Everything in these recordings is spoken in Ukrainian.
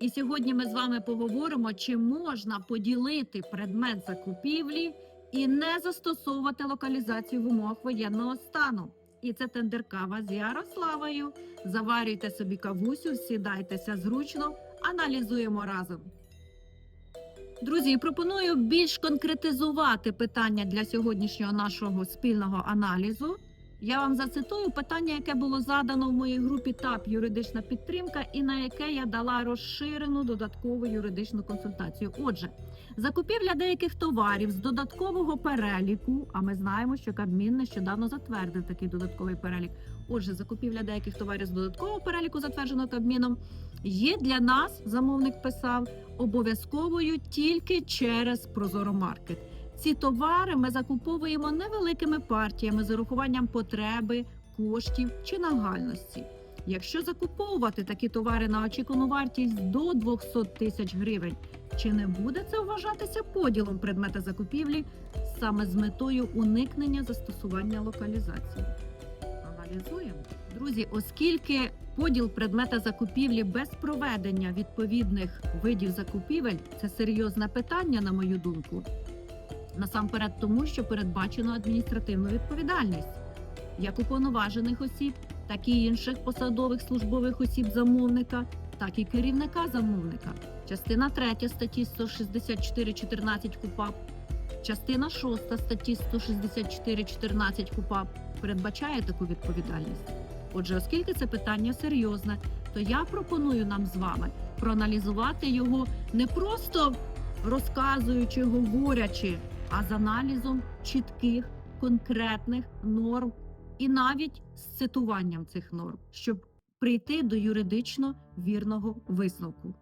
І сьогодні ми з вами поговоримо, чи можна поділити предмет закупівлі і не застосовувати локалізацію в умовах воєнного стану. І це тендеркава з Ярославою. Заварюйте собі кавусю, сідайтеся зручно, аналізуємо разом. Друзі, пропоную більш конкретизувати питання для сьогоднішнього нашого спільного аналізу. Я вам зацитую питання, яке було задано в моїй групі ТАП юридична підтримка, і на яке я дала розширену додаткову юридичну консультацію. Отже, закупівля деяких товарів з додаткового переліку. А ми знаємо, що Кабмін нещодавно затвердив такий додатковий перелік. Отже, закупівля деяких товарів з додаткового переліку, затвердженого Кабміном, є для нас, замовник писав, обов'язковою тільки через Прозоромаркет. Ці товари ми закуповуємо невеликими партіями з урахуванням потреби, коштів чи нагальності. Якщо закуповувати такі товари на очікувану вартість до 200 тисяч гривень, чи не буде це вважатися поділом предмета закупівлі саме з метою уникнення застосування локалізації? Аналізуємо. Друзі, оскільки поділ предмета закупівлі без проведення відповідних видів закупівель це серйозне питання, на мою думку. Насамперед, тому що передбачено адміністративну відповідальність як уповноважених осіб, так і інших посадових службових осіб замовника, так і керівника замовника. Частина 3 статті 164.14 КУПАП, частина 6 статті 164.14 КУПАП передбачає таку відповідальність. Отже, оскільки це питання серйозне, то я пропоную нам з вами проаналізувати його не просто розказуючи, говорячи, а з аналізом чітких, конкретних норм і навіть з цитуванням цих норм, щоб прийти до юридично вірного висновку.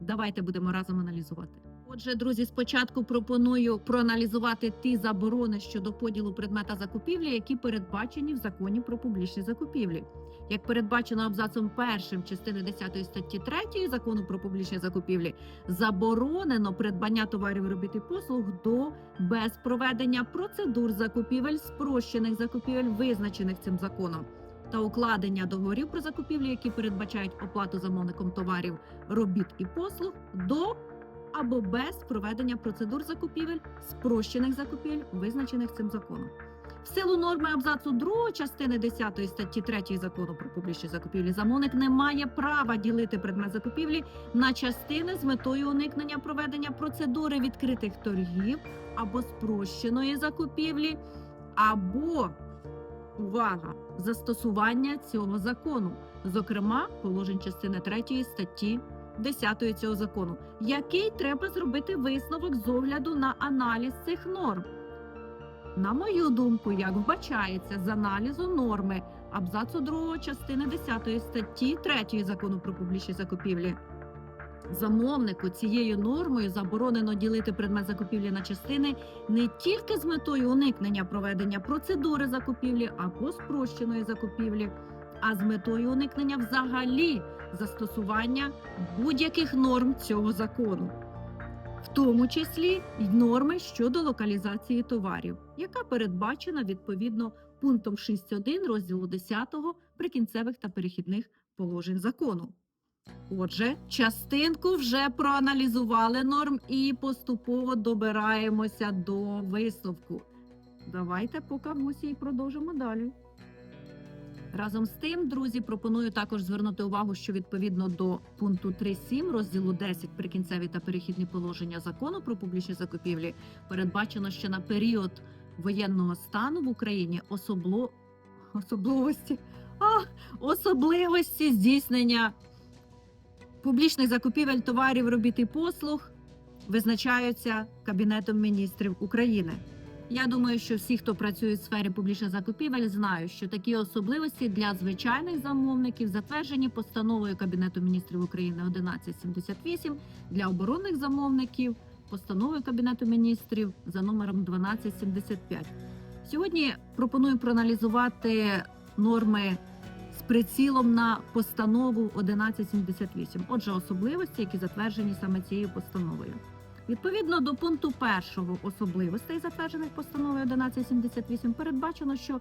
Давайте будемо разом аналізувати. Отже, друзі, спочатку пропоную проаналізувати ті заборони щодо поділу предмета закупівлі, які передбачені в законі про публічні закупівлі. Як передбачено абзацом першим частини 10 статті 3 закону про публічні закупівлі, заборонено придбання товарів робіт і послуг до без проведення процедур закупівель, спрощених закупівель, визначених цим законом, та укладення договорів про закупівлі, які передбачають оплату замовником товарів, робіт і послуг до або без проведення процедур закупівель, спрощених закупівель, визначених цим законом. В силу норми абзацу 2 частини 10 статті 3 закону про публічні закупівлі замовник не має права ділити предмет закупівлі на частини з метою уникнення проведення процедури відкритих торгів або спрощеної закупівлі, або увага застосування цього закону, зокрема положень частини 3 статті 10 цього закону, який треба зробити висновок з огляду на аналіз цих норм. На мою думку, як вбачається з аналізу норми абзацу 2 частини 10 статті 3 закону про публічні закупівлі, замовнику цією нормою заборонено ділити предмет закупівлі на частини не тільки з метою уникнення проведення процедури закупівлі або спрощеної закупівлі, а з метою уникнення взагалі застосування будь-яких норм цього закону в тому числі й норми щодо локалізації товарів, яка передбачена відповідно пунктом 6.1 розділу 10 прикінцевих та перехідних положень закону. Отже, частинку вже проаналізували норм і поступово добираємося до висновку. Давайте по кавусі і продовжимо далі. Разом з тим, друзі, пропоную також звернути увагу, що відповідно до пункту 3.7 розділу 10 прикінцеві та перехідні положення закону про публічні закупівлі передбачено, що на період воєнного стану в Україні особло... особливості а, особливості здійснення публічних закупівель товарів, робіт і послуг визначаються Кабінетом міністрів України. Я думаю, що всі, хто працює в сфері публічних закупівель, знають, що такі особливості для звичайних замовників затверджені постановою Кабінету міністрів України 1178, для оборонних замовників постановою Кабінету міністрів за номером 1275. Сьогодні пропоную проаналізувати норми з прицілом на постанову 1178. Отже, особливості, які затверджені саме цією постановою. Відповідно до пункту першого особливостей, затверджених постановою 1178, передбачено, що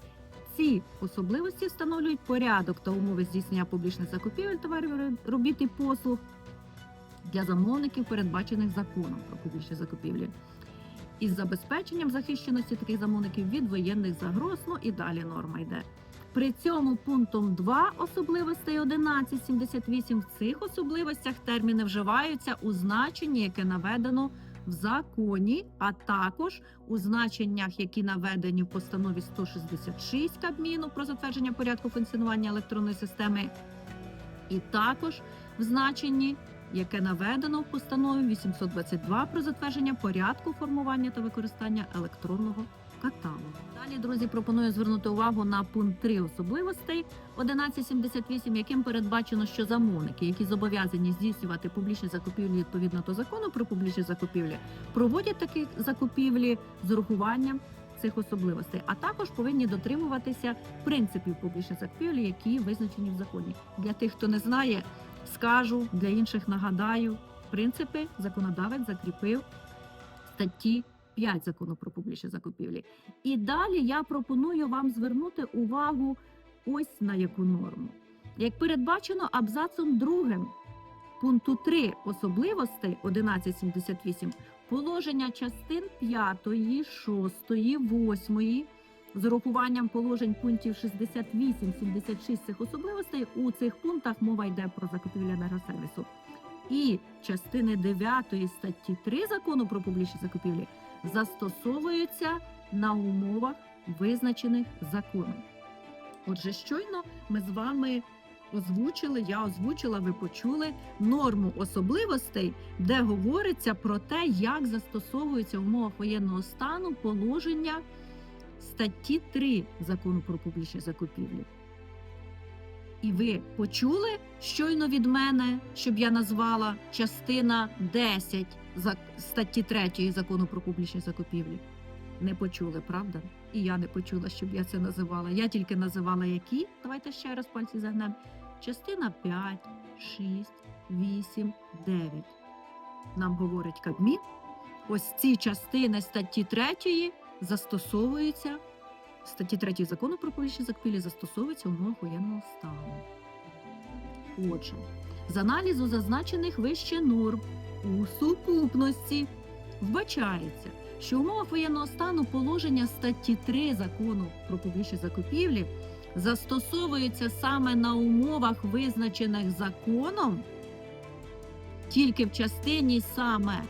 ці особливості встановлюють порядок та умови здійснення публічних закупівель товарів робіт і послуг, для замовників, передбачених законом про публічні закупівлі. Із забезпеченням захищеності таких замовників від воєнних загроз, ну і далі норма йде. При цьому пунктом 2 особливостей 1178 в цих особливостях терміни вживаються у значенні, яке наведено в законі, а також у значеннях, які наведені в постанові 166 Кабміну про затвердження порядку функціонування електронної системи, і також в значенні, яке наведено в постанові 822 про затвердження порядку формування та використання електронного каталогу. Далі, друзі, пропоную звернути увагу на пункт 3 особливостей 1178, яким передбачено, що замовники, які зобов'язані здійснювати публічні закупівлі відповідно до закону про публічні закупівлі, проводять такі закупівлі з урахуванням цих особливостей, а також повинні дотримуватися принципів публічних закупівлі, які визначені в законі. Для тих, хто не знає, скажу для інших нагадаю. Принципи законодавець закріпив статті 5 закону про публічні закупівлі. І далі я пропоную вам звернути увагу ось на яку норму. Як передбачено абзацом другим пункту 3 особливостей 1178 положення частин 5, 6, 8 з урахуванням положень пунктів 68, 76 цих особливостей у цих пунктах мова йде про закупівлю енергосервісу. І частини 9 статті 3 закону про публічні закупівлі застосовуються на умовах, визначених законом. Отже, щойно ми з вами озвучили, я озвучила, ви почули норму особливостей, де говориться про те, як застосовуються в умовах воєнного стану положення статті 3 закону про публічні закупівлі. І ви почули щойно від мене, щоб я назвала частина 10 за- статті 3 закону про публічні закупівлі? Не почули, правда? І я не почула, щоб я це називала. Я тільки називала які. Давайте ще раз пальці загнемо. Частина 5, 6, 8, 9. Нам говорить Кабмін. Ось ці частини статті 3 застосовуються статті 3 закону про публічні закупівлі застосовується в умовах воєнного стану. Отже, з аналізу зазначених вище норм у сукупності вбачається, що в умовах воєнного стану положення статті 3 закону про публічні закупівлі застосовуються саме на умовах, визначених законом, тільки в частині саме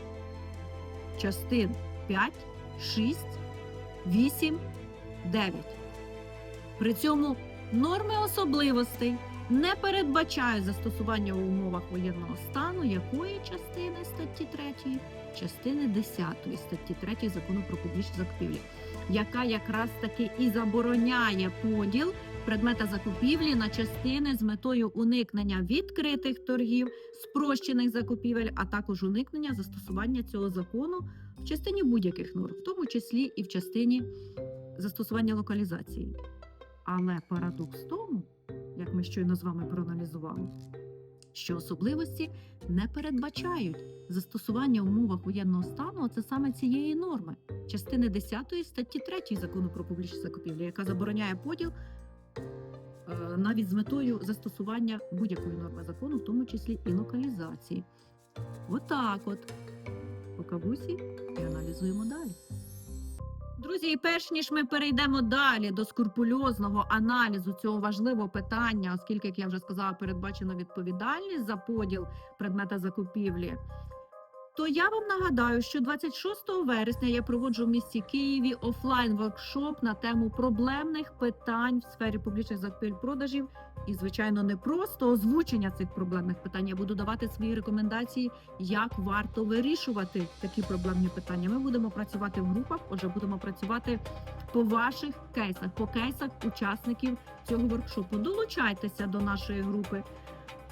частин 5, 6, 8, 9. При цьому норми особливостей не передбачають застосування в умовах воєнного стану якої частини статті 3, частини 10 статті 3 закону про публічні закупівлі, яка якраз таки і забороняє поділ предмета закупівлі на частини з метою уникнення відкритих торгів, спрощених закупівель, а також уникнення застосування цього закону в частині будь-яких норм, в тому числі і в частині застосування локалізації. Але парадокс в тому, як ми щойно з вами проаналізували, що особливості не передбачають застосування в умовах воєнного стану, це саме цієї норми, частини 10 статті 3 закону про публічні закупівлі, яка забороняє поділ е, навіть з метою застосування будь-якої норми закону, в тому числі і локалізації. Отак от. По кавусі і аналізуємо далі. Друзі, і перш ніж ми перейдемо далі до скрупульозного аналізу цього важливого питання, оскільки, як я вже сказала, передбачено відповідальність за поділ предмета закупівлі, то я вам нагадаю, що 26 вересня я проводжу в місті Києві офлайн воркшоп на тему проблемних питань в сфері публічних закупівель продажів. І, звичайно, не просто озвучення цих проблемних питань. Я буду давати свої рекомендації, як варто вирішувати такі проблемні питання. Ми будемо працювати в групах. Отже, будемо працювати по ваших кейсах, по кейсах учасників цього воркшопу. Долучайтеся до нашої групи.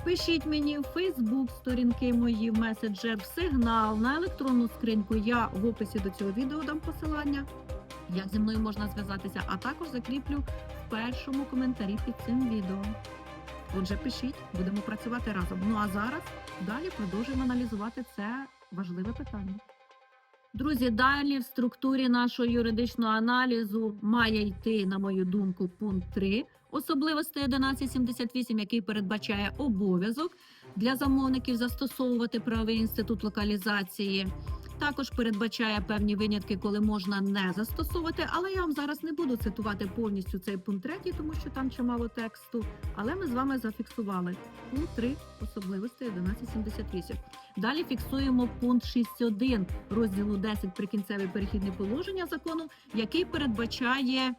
Пишіть мені в Фейсбук сторінки мої, в меседжер, сигнал на електронну скриньку. Я в описі до цього відео дам посилання, як зі мною можна зв'язатися, а також закріплю в першому коментарі під цим відео. Отже, пишіть, будемо працювати разом. Ну а зараз далі продовжуємо аналізувати це важливе питання. Друзі, далі в структурі нашого юридичного аналізу має йти, на мою думку, пункт 3 особливості 1178, який передбачає обов'язок для замовників застосовувати правовий інститут локалізації. Також передбачає певні винятки, коли можна не застосовувати. Але я вам зараз не буду цитувати повністю цей пункт 3, тому що там чимало тексту. Але ми з вами зафіксували пункт 3 особливостей 1178. Далі фіксуємо пункт 6.1 розділу 10 прикінцеві перехідні положення закону, який передбачає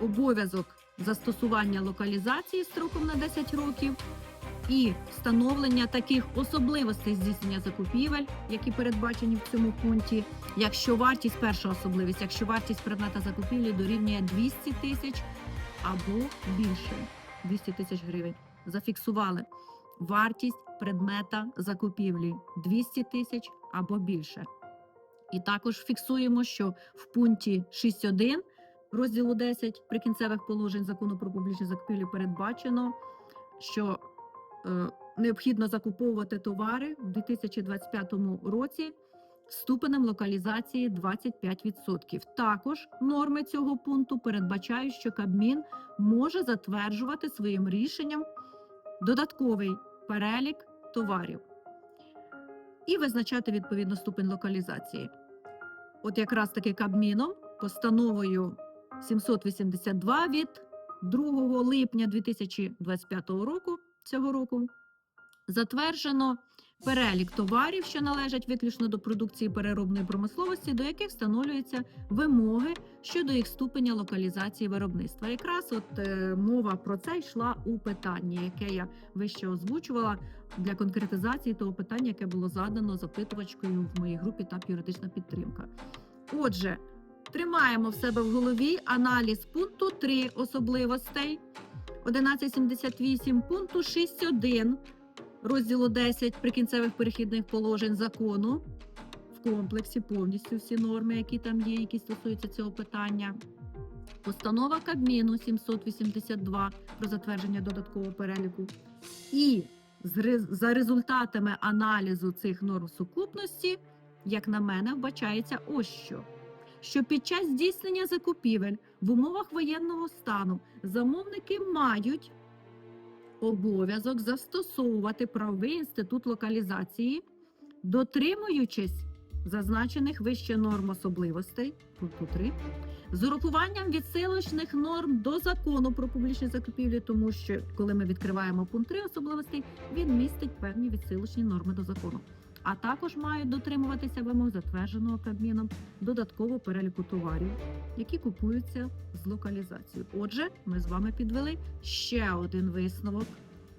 обов'язок застосування локалізації строком на 10 років і встановлення таких особливостей здійснення закупівель, які передбачені в цьому пункті. Якщо вартість перша особливість, якщо вартість предмета закупівлі дорівнює 200 тисяч або більше 200 тисяч гривень, зафіксували вартість предмета закупівлі 200 тисяч або більше. І також фіксуємо, що в пункті 6.1 розділу 10 прикінцевих положень закону про публічні закупівлі передбачено, що необхідно закуповувати товари в 2025 році ступенем локалізації 25%. Також норми цього пункту передбачають, що Кабмін може затверджувати своїм рішенням додатковий перелік товарів і визначати відповідно ступень локалізації. От якраз таки Кабміном постановою 782 від 2 липня 2025 року цього року затверджено перелік товарів, що належать виключно до продукції переробної промисловості, до яких встановлюються вимоги щодо їх ступеня локалізації виробництва. Якраз от е, мова про це йшла у питанні, яке я вище озвучувала для конкретизації того питання, яке було задано запитувачкою в моїй групі ТАП юридична підтримка. Отже, тримаємо в себе в голові аналіз пункту 3 особливостей 1178 пункту 6.1 розділу 10 прикінцевих перехідних положень закону в комплексі повністю всі норми, які там є, які стосуються цього питання. Постанова Кабміну 782 про затвердження додаткового переліку. І за результатами аналізу цих норм сукупності, як на мене, вбачається ось що. Що під час здійснення закупівель в умовах воєнного стану замовники мають обов'язок застосовувати правовий інститут локалізації, дотримуючись зазначених вище норм особливостей пункту 3, з урахуванням відсилочних норм до закону про публічні закупівлі, тому що коли ми відкриваємо пункт 3 особливостей, він містить певні відсилочні норми до закону. А також мають дотримуватися вимог затвердженого Кабміном додаткового переліку товарів, які купуються з локалізацією. Отже, ми з вами підвели ще один висновок.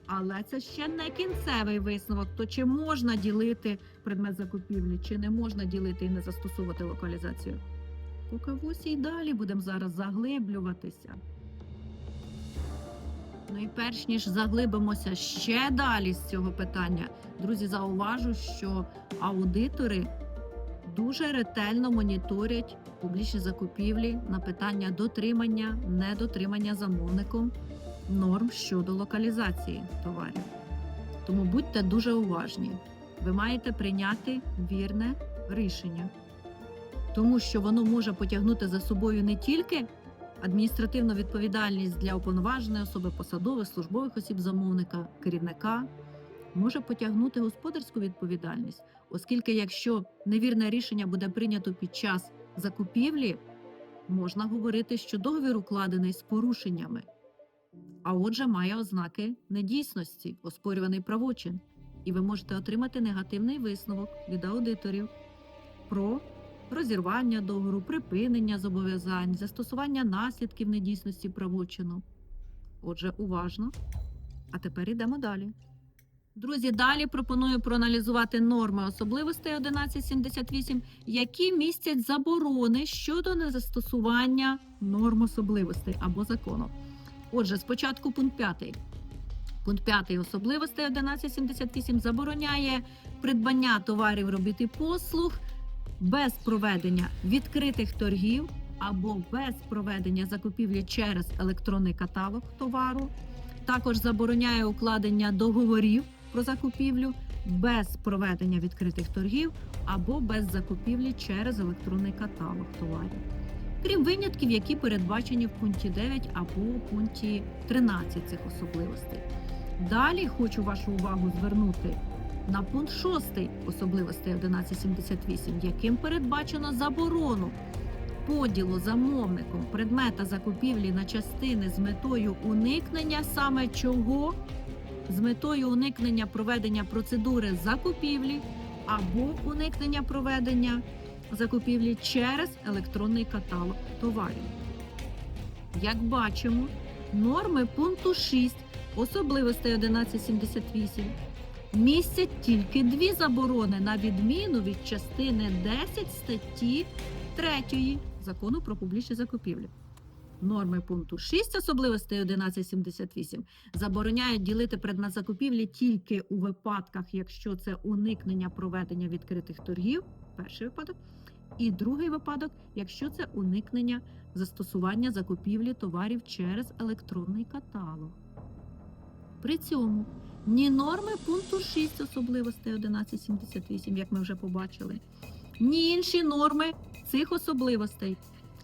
Але це ще не кінцевий висновок. То чи можна ділити предмет закупівлі, чи не можна ділити і не застосовувати локалізацію? По кавусі й далі будемо зараз заглиблюватися. Ну і перш ніж заглибимося ще далі з цього питання, друзі, зауважу, що аудитори дуже ретельно моніторять публічні закупівлі на питання дотримання, недотримання замовником норм щодо локалізації товарів. Тому будьте дуже уважні. Ви маєте прийняти вірне рішення, тому що воно може потягнути за собою не тільки адміністративну відповідальність для уповноваженої особи, посадових, службових осіб замовника, керівника, може потягнути господарську відповідальність, оскільки якщо невірне рішення буде прийнято під час закупівлі, можна говорити, що договір укладений з порушеннями. А отже, має ознаки недійсності, оспорюваний правочин, і ви можете отримати негативний висновок від аудиторів про розірвання договору, припинення зобов'язань, застосування наслідків недійсності правочину. Отже, уважно. А тепер йдемо далі. Друзі, далі пропоную проаналізувати норми особливостей 1178, які містять заборони щодо незастосування норм особливостей або закону. Отже, спочатку пункт 5. Пункт 5 особливостей 1178 забороняє придбання товарів, робіт і послуг без проведення відкритих торгів або без проведення закупівлі через електронний каталог товару. Також забороняє укладення договорів про закупівлю без проведення відкритих торгів або без закупівлі через електронний каталог товарів. Крім винятків, які передбачені в пункті 9 або пункті 13 цих особливостей. Далі хочу вашу увагу звернути на пункт 6 особливостей 1178, яким передбачено заборону поділу замовником предмета закупівлі на частини з метою уникнення саме чого? З метою уникнення проведення процедури закупівлі або уникнення проведення закупівлі через електронний каталог товарів. Як бачимо, норми пункту 6 особливостей 1178 містять тільки дві заборони на відміну від частини 10 статті 3 закону про публічні закупівлі. Норми пункту 6 особливостей 1178 забороняють ділити предмет закупівлі тільки у випадках, якщо це уникнення проведення відкритих торгів, перший випадок, і другий випадок, якщо це уникнення застосування закупівлі товарів через електронний каталог. При цьому ні норми пункту 6 особливостей 1178, як ми вже побачили, ні інші норми цих особливостей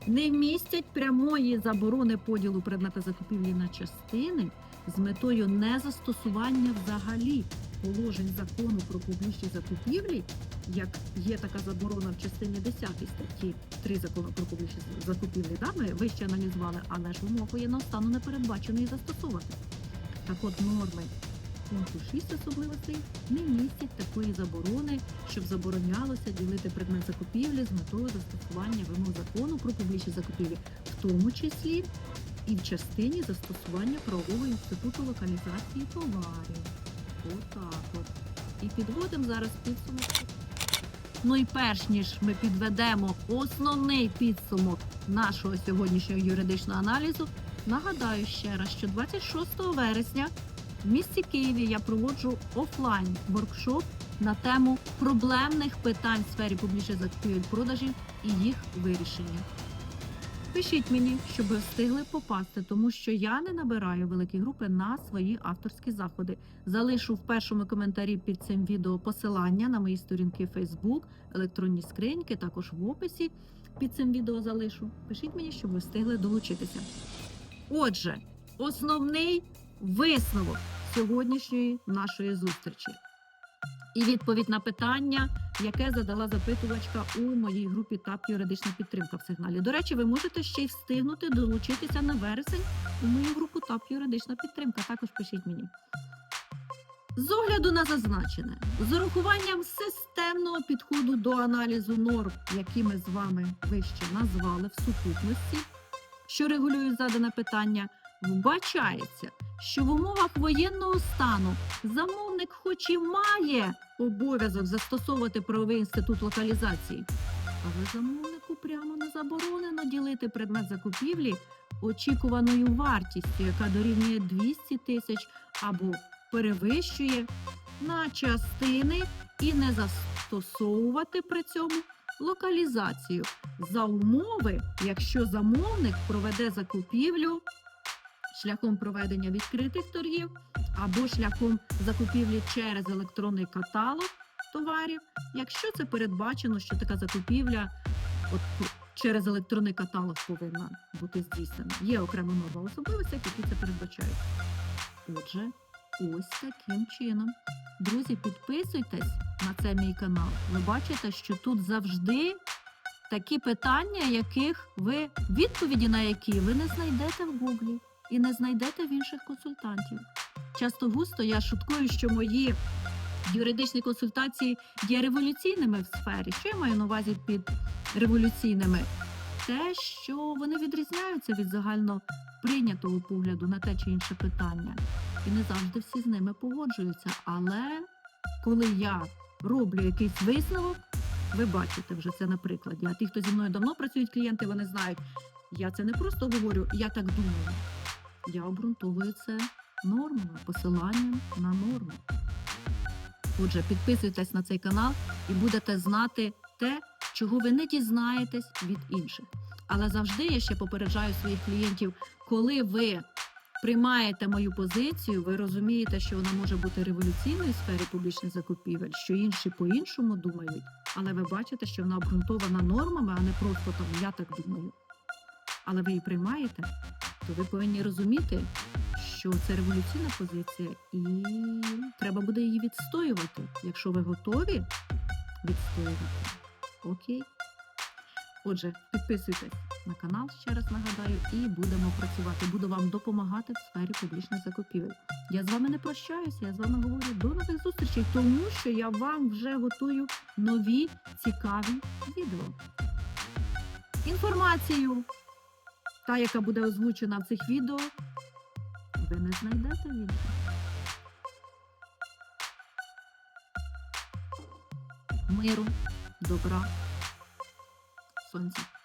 не містять прямої заборони поділу предмета закупівлі на частини з метою незастосування взагалі положень закону про публічні закупівлі, як є така заборона в частині 10 статті 3 закону про публічні закупівлі. Да, ми вище аналізували, але ж вимог воєнного стану не передбачено і застосовувати. Так от норми пункту 6 особливостей не містять такої заборони, щоб заборонялося ділити предмет закупівлі з метою застосування вимог закону про публічні закупівлі, в тому числі і в частині застосування правового інституту локалізації товарів. Отак от. І підводимо зараз підсумок. Ну і перш ніж ми підведемо основний підсумок нашого сьогоднішнього юридичного аналізу, нагадаю ще раз, що 26 вересня в місті Києві я проводжу офлайн воркшоп на тему проблемних питань в сфері публічних закупівель продажів і їх вирішення. Пишіть мені, щоб ви встигли попасти, тому що я не набираю великі групи на свої авторські заходи. Залишу в першому коментарі під цим відео посилання на мої сторінки Facebook, електронні скриньки, також в описі під цим відео залишу. Пишіть мені, щоб ви встигли долучитися. Отже, основний висновок сьогоднішньої нашої зустрічі. І відповідь на питання, яке задала запитувачка у моїй групі ТАП юридична підтримка в сигналі. До речі, ви можете ще й встигнути долучитися на вересень у мою групу ТАП юридична підтримка. Також пишіть мені. З огляду на зазначене, з урахуванням системного підходу до аналізу норм, які ми з вами вище назвали в сукупності, що регулюють задане питання, вбачається, що в умовах воєнного стану замовник, хоч і має обов'язок застосовувати правовий інститут локалізації, але замовнику прямо не заборонено ділити предмет закупівлі очікуваною вартістю, яка дорівнює 200 тисяч або перевищує на частини і не застосовувати при цьому локалізацію за умови, якщо замовник проведе закупівлю шляхом проведення відкритих торгів або шляхом закупівлі через електронний каталог товарів, якщо це передбачено, що така закупівля от, через електронний каталог повинна бути здійснена. Є окрема норма особливостей, які це передбачають. Отже, ось таким чином. Друзі, підписуйтесь на цей мій канал. Ви бачите, що тут завжди такі питання, яких ви відповіді на які ви не знайдете в Гуглі і не знайдете в інших консультантів. Часто густо я шуткую, що мої юридичні консультації є революційними в сфері. Що я маю на увазі під революційними? Те, що вони відрізняються від загально прийнятого погляду на те чи інше питання. І не завжди всі з ними погоджуються. Але коли я роблю якийсь висновок, ви бачите вже це на прикладі. А ті, хто зі мною давно працюють клієнти, вони знають, я це не просто говорю, я так думаю. Я обґрунтовую це нормами, посиланням на норми. Отже, підписуйтесь на цей канал і будете знати те, чого ви не дізнаєтесь від інших. Але завжди я ще попереджаю своїх клієнтів, коли ви приймаєте мою позицію, ви розумієте, що вона може бути революційною в сфері публічних закупівель, що інші по-іншому думають, але ви бачите, що вона обґрунтована нормами, а не просто там я так думаю. Але ви її приймаєте, то ви повинні розуміти, що це революційна позиція, і треба буде її відстоювати, якщо ви готові відстоювати. Окей. Отже, підписуйтесь на канал, ще раз нагадаю, і будемо працювати. Буду вам допомагати в сфері публічних закупівель. Я з вами не прощаюся, я з вами говорю до нових зустрічей, тому що я вам вже готую нові цікаві відео. Інформацію, та, яка буде озвучена в цих відео, ви не знайдете відео. Миру, добра, сонця.